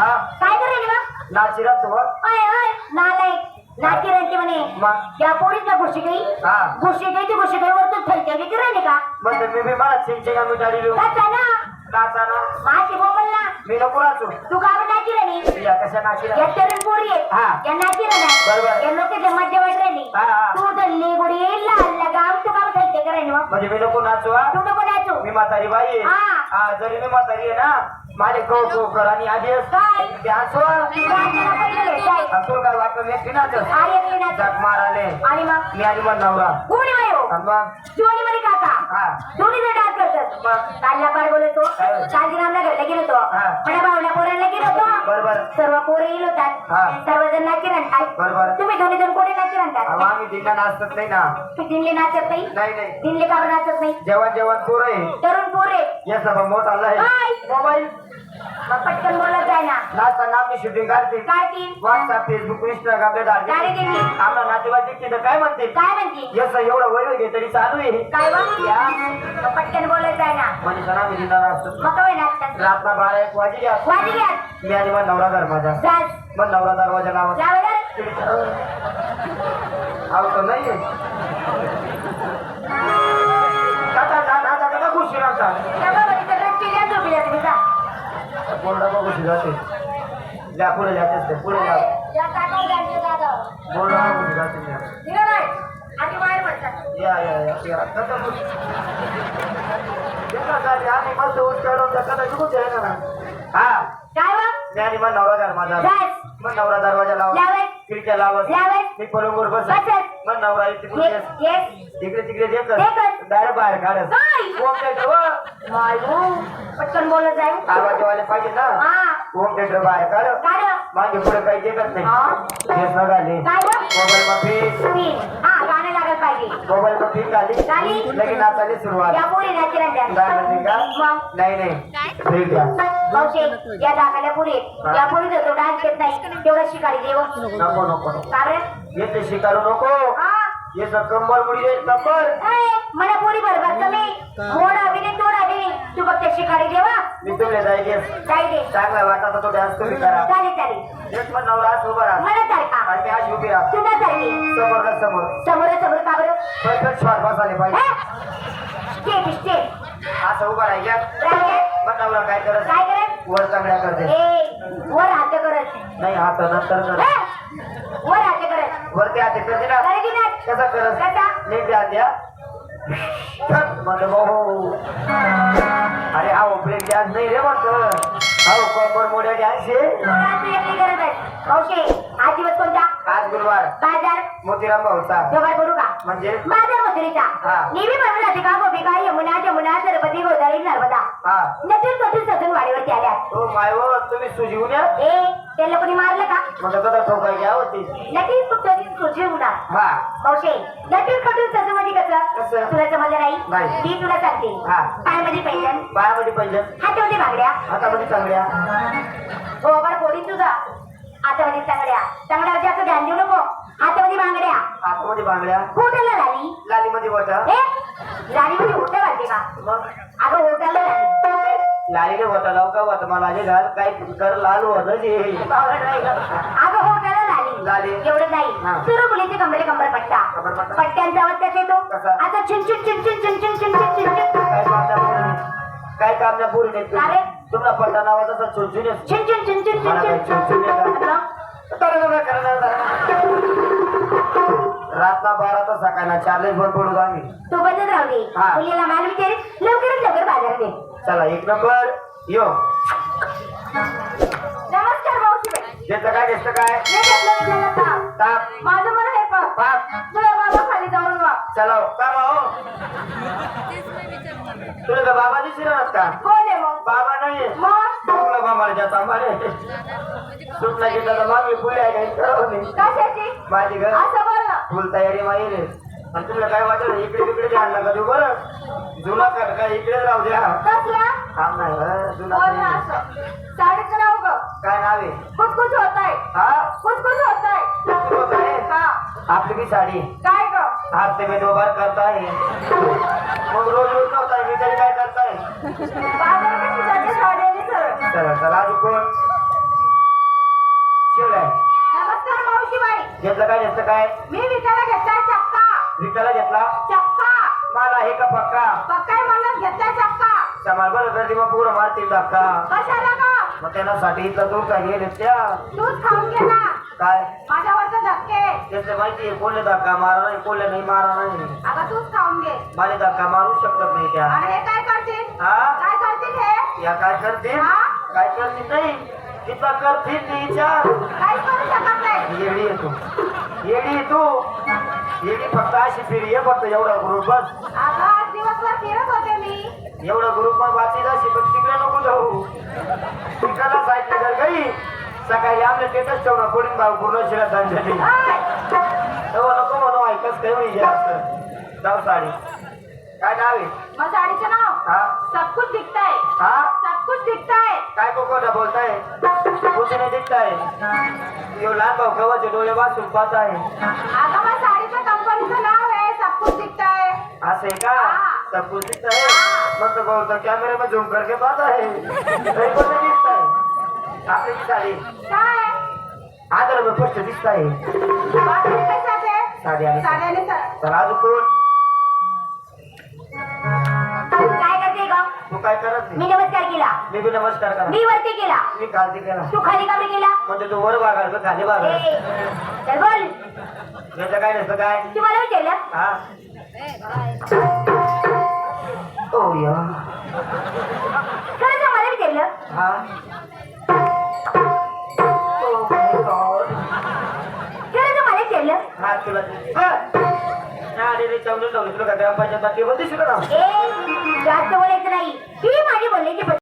हा? काय करायला मग नाचिरा तू हं? अय अय नालायक नाची रंती म्हणे. मग या पोरीच ना गोष्टी काही हा. गोष्टी काही ती गोष्टी काही वरतून विकी राहिली का? म्हणजे मी बी मला मिठाडी लिहू का ना. नाचा ना. माझी बोंबल ना मी नको नाचू तू का बरं नाची राहिली? या कशा नाचिरा या तरुण पोरी आहेत हा. या नाची बरोबर. या लोकांच्या मध्य वाट राहिली. हा, हा. तू धरली गोडी लाल लगाम. तू का बरं करायला मग म्हणजे मी नको नाचू हा. तू नको नाचू. मी म्हातारी बाई आहे. हा. हा जरी मी म्हातारी आहे ना माझे कौ कौ कर आणि आधी काय? हसू नाचायला पहिले भेटाय. हसू काय वाटलं मी एकटी नाचत आई एकली नाच जग माराले आणि मग मी आधी मग नवरा कोणी मायो आणि मग दोन्ही मध्ये काका हा दोन्ही जण डान्स करतात मग कालला पार बोलतो काय? शांतीरामला घरला गेलो होतो हा. माझ्या भावला पोरांना गेलो होतो बरोबर सर्व पोरं येईल होतात हा. सर्वजण नाची म्हणतात बरोबर तुम्ही दोन्ही जण कोणी नाची अहो, म्हणतात आम्ही दिंडा नाचत नाही ना तू दिनले नाचत नाही नाही नाही दिनले का बरं नाचत नाही जेवण जेवण पोर आहे तरुण पोरे या सभा मोठा आहे? मोबाईल मग पटकन बोलत जाय ना. नाचा नामची शूटिंग करते काय ती? व्हॉट्सअप फेसबुक इंस्टाग्राम ते डायरेक्ट डायरेक्ट येतील. आपला नातेवाईक तिथं काय म्हणते? काय म्हणती? जसं एवढं वय घे तरी चालू आहे. काय म्हणते मग पटकन बोलत जाय ना. मनीषा नामी दिला असतो मग काय नाटक रात्र बारा एक वाजली असतो वाटी घ्या. मी आणि मग नवरा दरवाजा. जास मग नवरा दरवाजा नावाचा जावं जरा. आवडतो नाही काका काका काका खुशी राहतात बोलडा बघ जाते? जा पुढे जातेस ते पुढे जा. बोलडा बघ जाते? या या या या. कथा झाली आणि मस्त उठ चढवून त्या कथा शिकूच आहे ना. हा. मी आणि मग नवरा घर माझा. मग नवरा दरवाजा लावा. खिडक्या लावत. मी पलंगवर बस बसत. मग नवरा पुढे तिकडे तिकडे. डायरेक्ट बाहेर काढत. होम थिएटर पटकन बोलत जाय. आवाजवाले पाहिजे ना. हा. होम थिएटर बाहेर काढ. काय रे? मागे पुढे काही देखत नाही. हा? केस काय रे? मोबाईल हा. पाहिजे. मोबाईल मध्ये झाली? झाली. लगेच नाचायला सुरुवात. या पोरी काय म्हणते का? मग नाही नाही. ब्रेक घ्या मावशे या दाखवल्या पुरी या पुरी जर तो डान्स येत नाही. तेवढा शिकारी देव. नको नको नको का रे? येते शिकारू नको. हा. ये कंबर मुडी येईल कंबर ए, मला पुरी बरोबर कमी. मोड हवी नाही तोड हवी नाही तू फक्त शिकारी देवा मी तुमले जायचे जाई दे. चांगला वाटत तो डान्स तुम्ही करा. चालेल चालेल एक पण नवरा असं उभा राहा. मला सारखा आणि मी अशी उभी राहा. तुला सारखी समोर. ना समोर परफेक्ट शॉट बसायला पाहिजे. Step step. असं उभा राहिल्या मग काय करत काय करत? वर चांगल्या करते. वर हात करत. नाही हात नंतर कर? वर हात करत. वरती हात करते ना? करे की नाही? कसा करत? कसा? नीट द्या. द्या म्हणलं भाऊ अरे हा ब्रेक डान्स नाही रे म्हणतो हा कंबर मोड्या डान्स आहे. गुरुवार बाजार. मोतीराम भाऊचा. जोगार करू का? म्हणजे? बाजार मथुरीचा हा. नेहमी म्हणून जाते का? गोपिका यमुना जमुना सरस्वती गोदावरी नर्मदा. हा. नटून नटून सजून वाडीवरती आल्या हो माय हो तुम्ही सुजीवून या ए त्याला कोणी मारलं का? मग आता ठोकाय घ्या होती नटीन कुठं सुजी हा. मावशे नटून सजून कसं? कसं? तुला समजलं नाही? नाही. मी तुला सांगते. हा. पायामध्ये पैंजण. पायामध्ये पहिलं हातामध्ये बांगड्या. हातामध्ये चांगल्या गोबर पोळी तुझा हातामध्ये चांगड्या चांगड्यावर जास्त ध्यान देऊ नको हातामध्ये बांगड्या हातामध्ये बांगड्या होटलला झाली लालीमध्ये बटा ए लालीमध्ये होटल घालते का मग अगं होटलला झाली लालीने होता लाव का होता मला आधी घाल काय कर लाल होतं जे पावडर नाही गं. अगं होटलला झाली झाली. एवढं नाही हा. सुरू मुलीचे कमरे कंबर पट्टा. पट्ट्यांचा आवाज त्याचा येतो कसा? आता चिन चिन चिन चिन चिन काय कामल्या पोरी काय कामल्या तुमला पट्टा नावाचा चुनचुने चिंचिन चिंचिन चिंचिन चुनचुने रातना बारा तर सकाळना चारलेच पण पडू आम्ही. सोबतच राहू दे. हा. माल लवकर बाजार दे. चला एक नंबर. यो. नमस्कार मावशीबाई त्याचं काय दिसतं काय? माझं मन हे पाप. तुला बाबा खाली जाऊन वा चलो हो. का भाऊ? तुला बाबा दिसेल का? हो बाबा नाही. तुला बाबाला जाता सुटला गेला तर मागली फुले आहे काही कशाची? माझी घर. असं बोल ना. फुल तयारी आणि तुला काय वाटलं? इकडे तिकडे ध्यान नका देऊ बरं. जुना कर काय इकडे राहू द्या. कसला? थांब नाही हं, जुना बोल ना नाही. असं. साडीचं नाव ग काय नाव आहे? कुछ कुछ होत आहे हा? कुछ कुछ होत आहे? हा. आपली की साडी? काय ग? हात ते मी दोबार करताय. मग रोज रोज मी तरी काय चला अजून कोण? शिवला आहे घेतलं काय घेतलं काय? मी विकायला घेतला? मला हे का पक्का? पक्काय बरं गर्दी मग पूर्ण मारतील धक्का. मग त्यांना साठी इथलं दूर काय गेले त्या? काय? त्याचं माहिती आहे धक्का मारा नाही कोणले नाही मारा नाही आता धक्का मारू शकत नाही त्या. या काय करतील हा? काय करतील नाही किती करतील ती विचार. काहीच करू शकत नाही. येडी येतो येडी येतो येडी फक्त अशी फिरी ये फक्त एवढा ग्रुप बस. अगं आज दिवसभर फिरत होते मी. एवढा ग्रुप पण वाची अशी पण तिकडे नको जाऊ. तिकडला साईडला जर गई. सकाळी आपल्या स्टेटस ठेवणं कोणी भाऊ पूर्ण शिरा सांगितली तेव्हा नको म्हणू ऐकच काही असं जाऊ साडी. काय नाव आहे? मग साडीचं नाव? हा. सब कुछ दिखता है। हा. सब कुछ दिखता है। काय कोकोटा बोलताय कुठे नाही दिसताय यो लहान भाऊ केव्हाचे डोळे वाचून पाहत आहे? अगं मग साडीच्या कंपनीचं नाव आहे सब कुछ दिखता है। असं आहे का? हा. सब कुछ दिखता है. मग तो भाऊ तो कॅमेरे में झूम करके पाहत आहे. तरी पण नाही दिसत आहे आपली ती साडी. काय? आदर में स्पष्ट दिसत आहे बाथरूम कशात आहे साडी आणि साड्याने स- तर अजून कोण? तू काय करत मी नाही नमस्कार केला. मी बी नमस्कार करा मी वरती केला. मी खालती केला. तू खाली का केला? म्हणजे तू वर बागाड का खाली ए, चल बोल. याचं काय नसतं काय? तू मला विचारलं? हा. ओ या. मला विचारलं? हा. मला विचारलं? हा तुला रे चवलं लावली तुला काय ग्रामपंचायत ए जास्त बोलायचं राहील ही माझी बोलण्याची